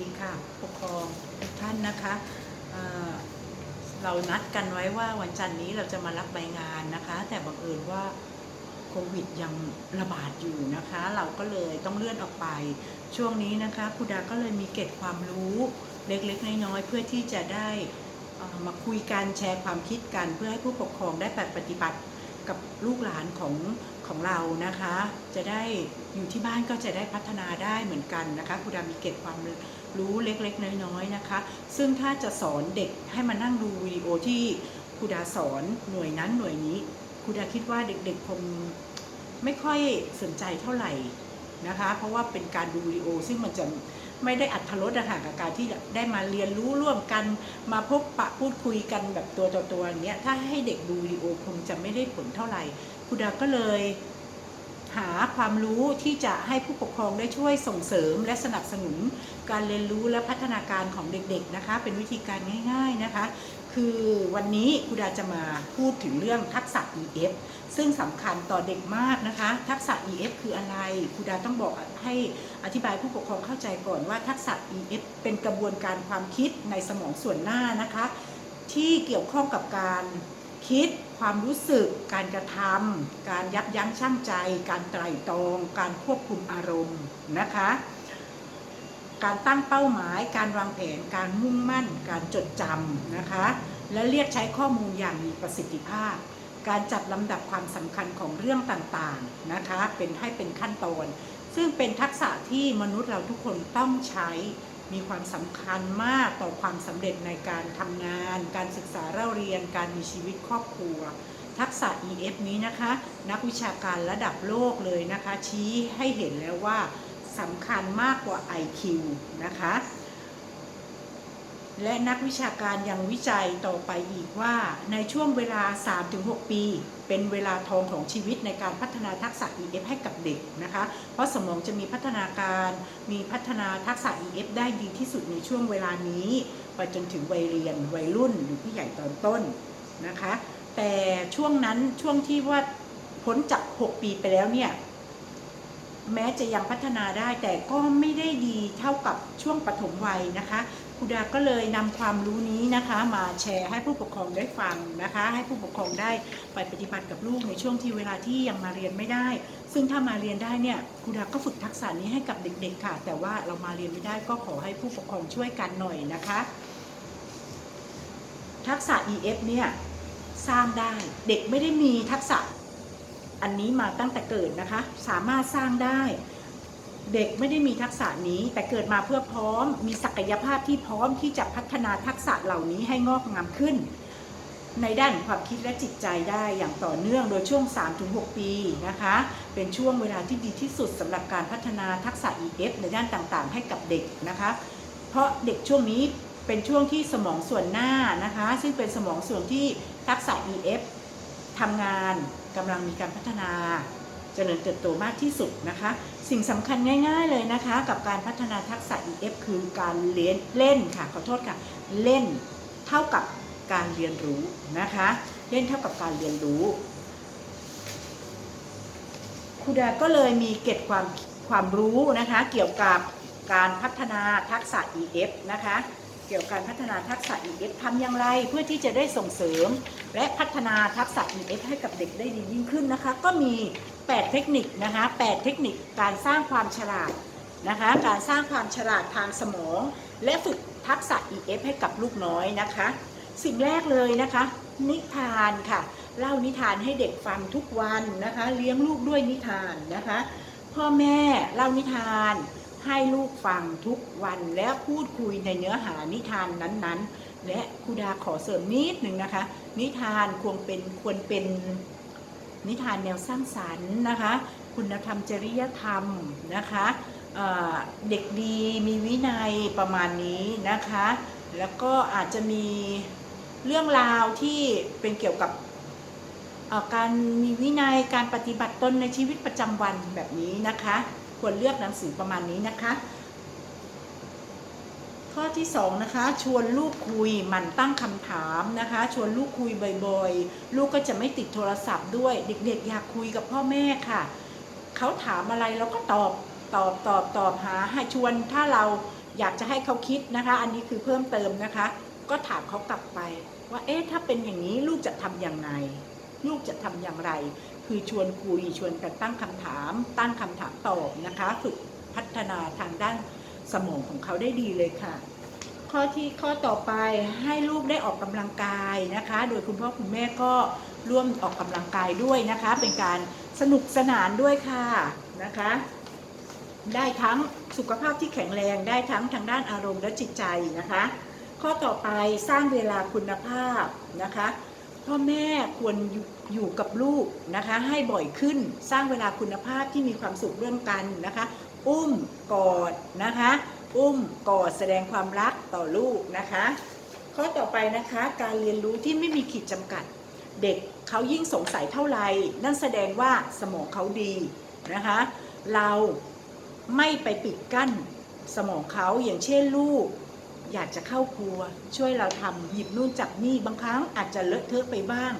ดีค่ะปกครองทุกท่านนะคะเเรานัดกันไว้ว่าวันจันทร์นี้เราจะมารับใบงานนะคะ แต่บังเอิญว่าโควิดยังระบาดอยู่นะคะ เราก็เลยต้องเลื่อนออกไป ช่วงนี้นะคะครูดาก็เลยมีเกร็ดความรู้เล็กๆ น้อยๆเพื่อที่จะได้มาคุยกันแชร์ความคิดกัน เพื่อให้ผู้ปกครองได้ปฏิบัติกับลูกหลานของของเรานะคะ จะได้อยู่ที่บ้านก็จะได้พัฒนาได้เหมือนกันนะคะครูดามีเกร็ดความรู้ รู้เล็กๆ น้อยๆนะคะ ซึ่งถ้าจะสอนเด็กให้มานั่งดูวิดีโอที่ครูดาสอนหน่วยนั้นหน่วยนี้ครูดาคิดว่าเด็กๆคงไม่ค่อยสนใจเท่าไหร่นะคะ เพราะว่าเป็นการดูวิดีโอซึ่งมันจะไม่ได้อัธรสอะค่ะกับการที่ได้มาเรียนรู้ร่วมกันมาพบปะพูดคุยกันแบบตัวต่อตัวอย่างเงี้ยถ้าให้เด็กดูวิดีโอคงจะไม่ได้ผลเท่าไหร่ครูดาก็เลย หาความรู้ที่จะให้ผู้ปกครองได้ช่วยส่งเสริม และสนับสนุนการเรียนรู้และพัฒนาการของเด็กๆนะคะ เป็นวิธีการง่ายๆนะคะ คือวันนี้ครูดาจะมาพูดถึงเรื่องทักษะ EF ซึ่งสำคัญต่อเด็กมากนะคะ ทักษะ EF คืออะไรครูดาต้องบอกให้อธิบายผู้ปกครองเข้าใจก่อนว่าทักษะ EF เป็นกระบวนการความคิดในสมองส่วนหน้านะคะ ที่เกี่ยวข้องกับการคิด ความรู้สึก การกระทำการยับยั้งชั่งใจ การไตร่ตรอง การควบคุมอารมณ์นะคะ การตั้งเป้าหมาย การวางแผน การมุ่งมั่น การจดจำนะคะ และเรียกใช้ข้อมูลอย่างมีประสิทธิภาพ การจัดลำดับความสำคัญของเรื่องต่างๆนะคะ เป็นให้เป็นขั้นตอน ซึ่งเป็นทักษะที่มนุษย์เราทุกคนต้องใช้ มีความสำคัญมากต่อความสำเร็จในการทำงาน การศึกษาเล่าเรียน การมีชีวิตครอบครัว ทักษะ EF นี้นะคะ นักวิชาการระดับโลกเลยนะคะ ชี้ให้เห็นแล้วว่าสำคัญมากกว่า IQ นะคะ และนักวิชาการยังวิจัยต่อไปอีกว่า ในช่วงเวลา 3-6 ปี เป็นเวลาทองของชีวิตในการพัฒนาทักษะ EF ให้กับเด็กนะคะ เพราะสมองจะมีพัฒนาการมีพัฒนาทักษะ EF ได้ดีที่สุดในช่วงเวลานี้ไปจนถึงวัยเรียนวัยรุ่นหรือผู้ใหญ่ตอนต้นนะคะ แต่ช่วงนั้นช่วงที่ว่าพ้นจาก 6 ปีไปแล้วเนี่ยแม้จะยังพัฒนาได้แต่ก็ไม่ได้ดีเท่ากับช่วงปฐมวัยนะคะ ครูดาก็เลยนำความรู้นี้นะคะ มาแชร์ให้ผู้ปกครองได้ฟังนะคะ ให้ผู้ปกครองได้ไปปฏิบัติกับลูกในช่วงที่เวลาที่ยังมาเรียนไม่ได้ ซึ่งถ้ามาเรียนได้เนี่ยครูดาก็ฝึกทักษะนี้ให้กับเด็ก ๆ ค่ะ แต่ว่าเรามาเรียนไม่ได้ก็ขอให้ผู้ปกครองช่วยกันหน่อยนะคะ ทักษะ EF เนี่ยสร้างได้เด็กไม่ได้มีทักษะอันนี้มาตั้งแต่เกิดนะคะ สามารถสร้างได้ เด็กไม่ได้มีทักษะนี้ แต่เกิดมาเพื่อพร้อม มีศักยภาพที่พร้อมที่จะพัฒนาทักษะเหล่านี้ให้งอกงามขึ้น ในด้านความคิดและจิตใจได้อย่างต่อเนื่องโดยช่วง 3-6 ปีนะคะ เป็นช่วงเวลาที่ดีที่สุดสำหรับการพัฒนาทักษะ EF ในด้านต่างๆ ให้กับเด็กนะคะ เพราะเด็กช่วงนี้เป็นช่วงที่สมองส่วนหน้านะคะ ซึ่งเป็นสมองส่วนที่ทักษะ EF ทำงานกำลังมีการพัฒนา เจริญเติบโตมากที่สุดนะคะ สิ่งสำคัญง่าย ๆเลยนะคะ กับการพัฒนาทักษะ EF คือการเล่นเล่นค่ะ ขอโทษค่ะ เล่นเท่ากับการเรียนรู้นะคะ เล่นเท่ากับการเรียนรู้ครูดาก็เลยมีเก็บความความรู้นะคะ เกี่ยวกับการพัฒนาทักษะ EF นะคะเกี่ยวกับการพัฒนาทักษะ EF ทำอย่างไรเพื่อที่จะได้ส่งเสริม และพัฒนาทักษะ EF ให้กับเด็กได้ดียิ่งขึ้นนะคะ ก็มี 8 เทคนิคนะคะ8เทคนิคการสร้างความฉลาดนะคะ การสร้างความฉลาดทางสมอง และฝึกทักษะ EF ให้กับลูกน้อยนะคะ สิ่งแรกเลยนะคะ นิทานค่ะ เล่านิทานให้เด็กฟังทุกวันนะคะ เลี้ยงลูกด้วยนิทานนะคะ พ่อแม่เล่านิทานให้ลูกฟังทุกวันและพูดคุยในเนื้อหานิทานนั้นๆ และครูดาขอเสริมนิดหนึ่งนะคะ นิทานควรเป็นควรเป็น นิทานแนวสร้างสรรค์นะคะ คุณธรรมจริยธรรมนะคะเเด็กดีมีวินัยประมาณนี้นะคะ แล้วก็อาจจะมีเรื่องราวที่เป็นเกี่ยวกับการมีวินัยการปฏิบัติตนในชีวิตประจำวันแบบนี้นะคะ ควรเลือกหนังสือประมาณนี้นะคะ ข้อที่สองนะคะชวนลูกคุยหมันตั้งคำถามนะคะ ชวนลูกคุยบ่อยๆ ลูกก็จะไม่ติดโทรศัพท์ด้วย เด็กๆ อยากคุยกับพ่อแม่ค่ะเขาถามอะไรเราก็ตอบตอบตอบตอบหาให้ชวนถ้าเราอยากจะให้เขาคิดนะคะ อันนี้คือเพิ่มเติมนะคะ ก็ถามเขากลับไป ว่าเอ๊ะถ้าเป็นอย่างนี้ลูกจะทำอย่างไรลูกจะทำอย่างไร คือชวนคุยชวนกันตั้งคำถาม ตั้งคำถามตอบนะคะ ฝึกพัฒนาทางด้าน สมองของเขาได้ดีเลยค่ะ ข้อที่ข้อต่อไปให้ลูกได้ออกกำลังกายนะคะ โดยคุณพ่อคุณแม่ก็ร่วมออกกำลังกายด้วยนะคะ เป็นการสนุกสนานด้วยค่ะนะคะ ได้ทั้งสุขภาพที่แข็งแรงได้ทั้งทางด้านอารมณ์และจิตใจนะคะ ข้อต่อไปสร้างเวลาคุณภาพนะคะพ่อแม่ควร อยู่กับลูกนะคะให้บ่อยขึ้นสร้างเวลาคุณภาพที่มีความสุขร่วมกันนะคะ อุ้มกอดนะคะ อุ้มกอดแสดงความรักต่อลูกนะคะ ข้อต่อไปนะคะการเรียนรู้ที่ไม่มีขีดจำกัด เด็กเขายิ่งสงสัยเท่าไหร่นั่นแสดงว่าสมองเขาดีนะคะ เราไม่ไปปิดกั้นสมองเขาอย่างเช่นลูก อยากจะเข้าครัว ช่วยเราทำหยิบนู่นจับนี่บางครั้งอาจจะเลอะเทอะไปบ้าง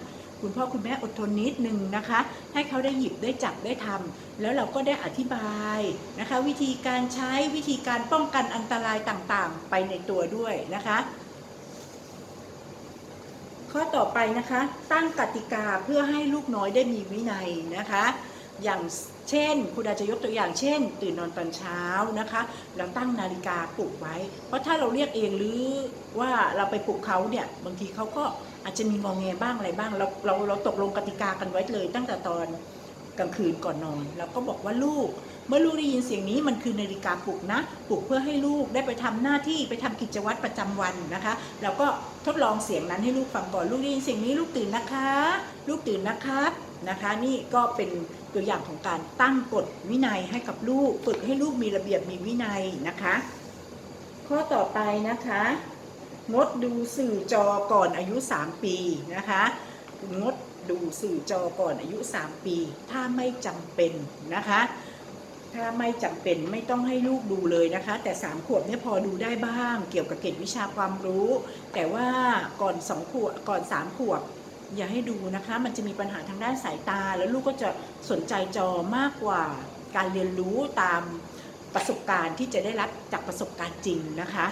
คุณพ่อคุณแม่อดทนนิดนึงนะคะ ให้เขาได้หยิบได้จับได้ทำแล้วเราก็ได้อธิบายนะคะ วิธีการใช้วิธีการป้องกันอันตรายต่างๆ ไปในตัวด้วยนะคะ ข้อต่อไปนะคะ ตั้งกติกาเพื่อให้ลูกน้อยได้มีวินัยนะคะ อย่างเช่น คุณอาจจะยกตัวอย่างเช่น ตื่นนอนตอนเช้านะคะแล้วตั้งนาฬิกาปลุกไว้ เพราะถ้าเราเรียกเองหรือว่าเราไปปลุกเขาเนี่ยบางทีเขาก็อาจจะมีงองแงบ้างอะไรบ้าง เราเราเราตกลงกติกากันไว้เลย ตั้งแต่ตอนกลางคืนก่อนนอนเราก็บอกว่าลูก เมื่อลูกได้ยินเสียงนี้มันคือนาฬิกาปลุกนะปลุกเพื่อให้ลูกได้ไปทำหน้าที่ไปทำกิจวัตรประจำวันนะคะแล้วก็ทดลองเสียงนั้นให้ลูกฟังก่อนลูกได้ยินเสียงนี้ลูกตื่นนะคะ ลูกตื่นนะครับนะคะ นี่ก็เป็น ตัวอย่างของการตั้งกฎวินัยให้กับลูก ฝึกให้ลูกมีระเบียบมีวินัยนะคะ ข้อต่อไปนะคะงดดูสื่อจอก่อนอายุ 3 ปีนะคะงดดูสื่อจอก่อนอายุ 3 ปี ถ้าไม่จำเป็นนะคะ ถ้าไม่จำเป็นไม่ต้องให้ลูกดูเลยนะคะ แต่ 3 ขวบเนี่ยพอดูได้บ้าง เกี่ยวกับเกร็ดวิชาความรู้ แต่ว่าก่อน2ขวบก่อน 3 ขวบ อย่าให้ดูนะคะ มันจะมีปัญหาทางด้านสายตา แล้วลูกก็จะสนใจจอมากกว่าการเรียนรู้ตามประสบการณ์ที่จะได้รับจากประสบการณ์จริงนะคะ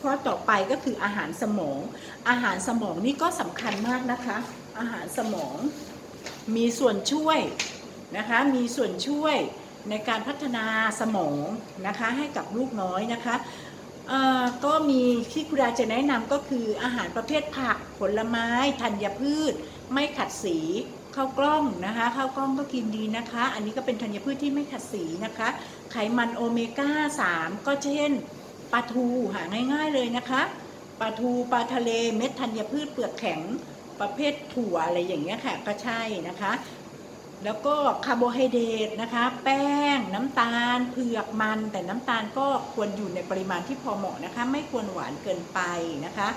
ข้อต่อไปก็คืออาหารสมอง อาหารสมองนี่ก็สำคัญมากนะคะ อาหารสมองมีส่วนช่วยนะคะ มีส่วนช่วยในการพัฒนาสมองนะคะให้กับลูกน้อยนะคะ ก็มีที่คุณอาจะแนะนำก็คืออาหารประเภทผักผลไม้ธัญพืช ไม่ขัดสีข้าวกล้องนะคะข้าวกล้องก็กินดีนะคะ อันนี้ก็เป็นธัญพืชที่ไม่ขัดสีนะคะ ไขมันโอเมก้า 3 ก็เช่นปลาทูหาง่ายๆเลยนะคะปลาทูปลาทะเลเม็ดธัญพืชเปลือกแข็งประเภทถั่วอะไรอย่างเงี้ยค่ะก็ใช่นะคะ แล้วก็คาร์โบไฮเดรตนะคะ แป้งน้ำตาล เผือกมัน แต่น้ำตาลก็ควรอยู่ในปริมาณที่พอเหมาะนะคะ ไม่ควรหวานเกินไปนะคะ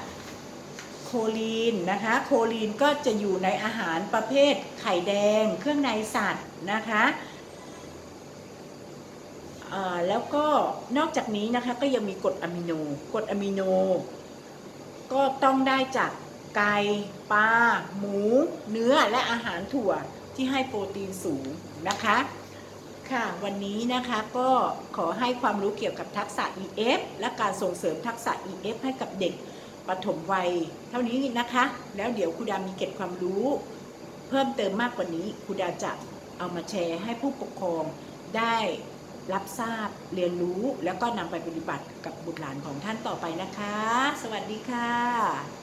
โคลีนนะคะ โคลีนก็จะอยู่ในอาหารประเภทไข่แดง เครื่องในสัตว์นะคะแล้วก็นอกจากนี้นะคะก็ยังมีกรดอะมิโนกรดอะมิโน ก็ต้องได้จากไก่ปลาหมู เนื้อและอาหารถั่ว ที่ให้โปรตีนสูงนะคะ ค่ะวันนี้นะคะก็ขอให้ความรู้เกี่ยวกับทักษะ EF และการส่งเสริมทักษะ EF ให้กับเด็กปฐมวัย เท่านี้นะคะ แล้วเดี๋ยวครูดามีเก็บความรู้ เพิ่มเติมมากกว่านี้ครูดาจะเอามาแชร์ให้ผู้ปกครองได้รับทราบเรียนรู้แล้วก็นำไปปฏิบัติกับบุตรหลานของท่านต่อไปนะคะ สวัสดีค่ะ